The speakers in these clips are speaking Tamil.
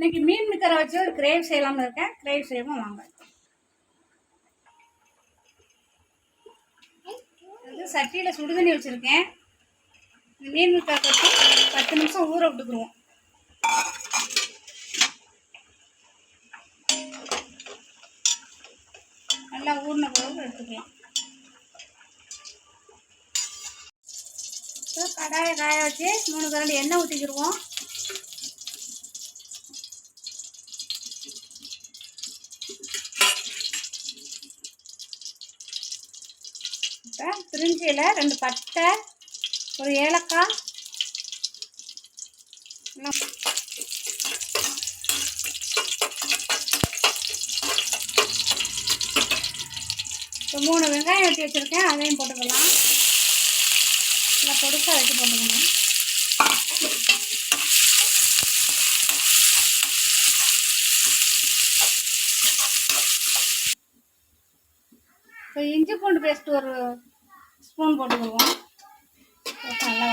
இன்னைக்கு மீன் மிக்கரை வச்சு ஒரு கிரேவ் செய்யலாம்னு இருக்கேன். கிரேவ் செய்யவும் வாங்க. இது சட்டியில் சுடுதண்ணி வச்சுருக்கேன். இந்த மீன் மிக்கரை பற்றி பத்து நிமிஷம் ஊற விட்டுக்குருவோம் நல்லா ஊறின பிறகு எடுத்துக்கலாம். கடாயை காய வச்சு மூணு கரண்டி எண்ணெய் ஊற்றிக்கிடுவோம் இப்போ பிரிஞ்சியில் ரெண்டு பட்டை ஒரு ஏலக்காய். இப்போ மூணு வெங்காயம் வெட்டி வச்சுருக்கேன் அதையும் போட்டுக்கலாம். நல்லா பொடுசாக வெட்டி போட்டுக்கணும் இப்போ இஞ்சி பூண்டு பேஸ்ட் ஒரு ஸ்பூன் போட்டுக்கிடுவோம். நல்லா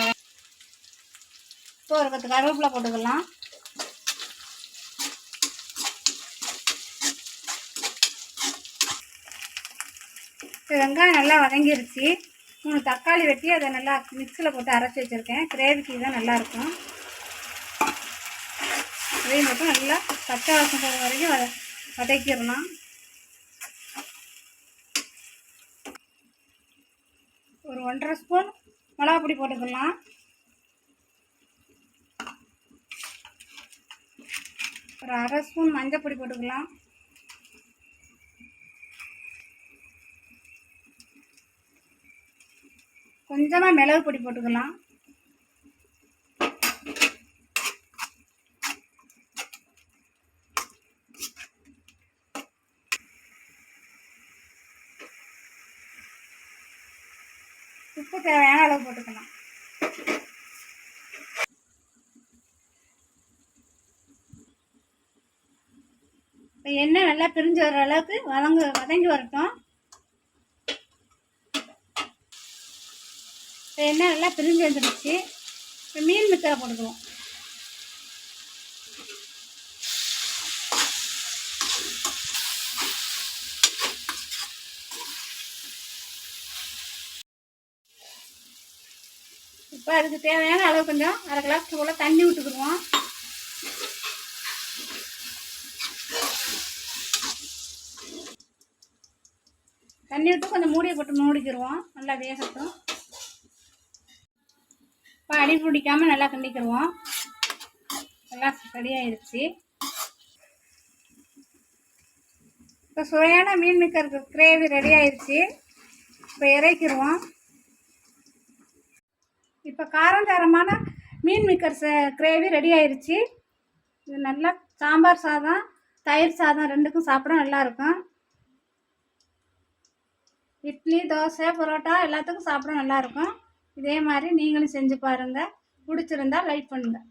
இப்போ ஒரு பத்து கருவேப்பிலை போட்டுக்கலாம். வெங்காயம் நல்லா வதங்கிருச்சு. மூணு தக்காளி வெட்டி அதை நல்லா மிக்சியில் போட்டு அரைச்சி வச்சுருக்கேன். கிரேவிக்கு தான் நல்லாயிருக்கும் அதையும் மட்டும் நல்லா பச்சை வாசம் போகிற வரைக்கும் வத ஒரு ஒன்றரை ஸ்பூன் மிளகா பொடி போட்டுக்கலாம். ஒரு அரை ஸ்பூன் மஞ்சள் பொடி போட்டுக்கலாம். கொஞ்சமாக மிளகு பொடி போட்டுக்கலாம். உப்பு தேவையான அளவு போட்டுக்கலாம். இப்போ எண்ணெய் நல்லா பிரிஞ்சு வர அளவுக்கு வதங்க வதங்கி வரட்டும். இப்போ எண்ணெய் நல்லா பிரிஞ்சு வந்துடுச்சு இப்போ மீன் மிக்கரை போட்டுக்குவோம் இப்போ அதுக்கு தேவையான அளவு கொஞ்சம் அரை கிளாஸ் போல் தண்ணி விட்டுக்குருவோம் தண்ணி விட்டு கொஞ்சம் மூடியை போட்டு மூடிக்கிடுவோம். நல்லா வேகட்டும். இப்போ அடி பிடிக்காமல் நல்லா கிண்டிக்கிடுவோம். நல்லா சரியாயிருச்சு இப்போ சுவையான மீன் மிக்கர் கிரேவி ரெடி ஆயிடுச்சு இப்போ இறக்கிடுவோம். இப்போ காரஞ்சாரமான மீன் மிக்கர் கிரேவி ரெடி ஆயிடுச்சு இது நல்லா சாம்பார் சாதம் தயிர் சாதம் ரெண்டுக்கும் சாப்பிட நல்லாயிருக்கும். இட்லி தோசை பரோட்டா எல்லாத்துக்கும் சாப்பிட நல்லாயிருக்கும். இதே மாதிரி நீங்களும் செஞ்சு பாருங்கள் பிடிச்சிருந்தா லைக் பண்ணுங்கள்